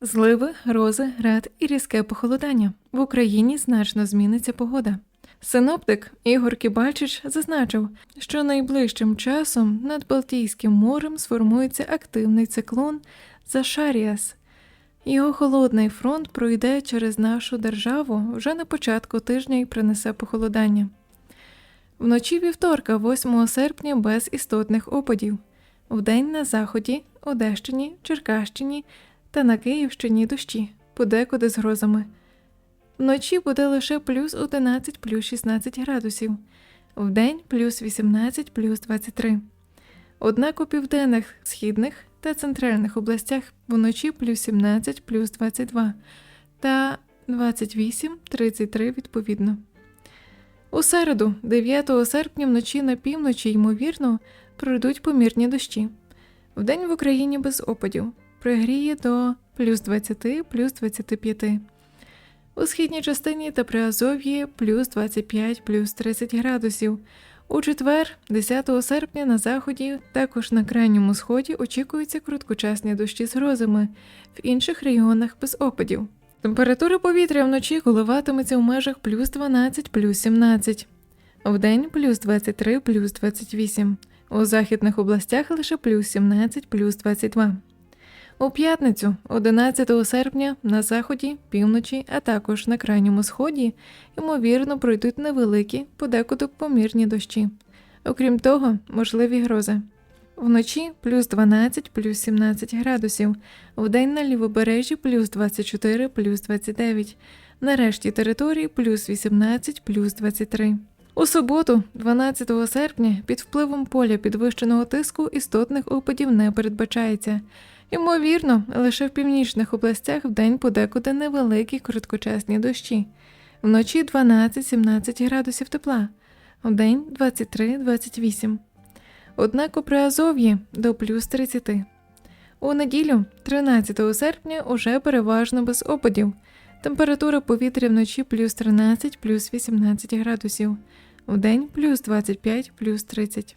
Зливи, грози, град і різке похолодання. В Україні значно зміниться погода. Синоптик Ігор Кібальчич зазначив, що найближчим часом над Балтійським морем сформується активний циклон Зашаріас. Його холодний фронт пройде через нашу державу вже на початку тижня і принесе похолодання. Вночі вівторка, 8 серпня, без істотних опадів. Вдень на заході, Одещині, Черкащині та на Київщині дощі, подекуди з грозами. Вночі буде лише плюс 11, плюс 16 градусів, вдень плюс 18, плюс 23. Однак у південних, східних та центральних областях вночі плюс 17, плюс 22 та 28, 33 відповідно. У середу, 9 серпня, вночі на півночі, ймовірно, пройдуть помірні дощі. Вдень в Україні без опадів. Пригріє до плюс 20, плюс 25. У східній частині та Приазов'ї плюс 25, плюс 30 градусів. У четвер, 10 серпня, на заході, також на крайньому сході очікуються короткочасні дощі з грозами, в інших регіонах без опадів. Температура повітря вночі коливатиметься в межах плюс 12, плюс 17. Вдень плюс 23, плюс 28. У західних областях лише плюс 17, плюс 22. У п'ятницю, 11 серпня, на заході, півночі, а також на крайньому сході, ймовірно, пройдуть невеликі, подекуди помірні дощі. Окрім того, можливі грози. Вночі плюс 12, плюс 17 градусів, вдень на лівобережжі плюс 24, плюс 29, на решті території плюс 18, плюс 23. У суботу, 12 серпня, під впливом поля підвищеного тиску істотних опадів не передбачається. Ймовірно, лише в північних областях вдень подекуди невеликі короткочасні дощі. Вночі 12-17 градусів тепла, вдень 23-28. Однак у Приазов'ї до плюс 30. У неділю, 13 серпня, уже переважно без опадів. Температура повітря вночі плюс 13, плюс 18 градусів, вдень плюс 25, плюс 30.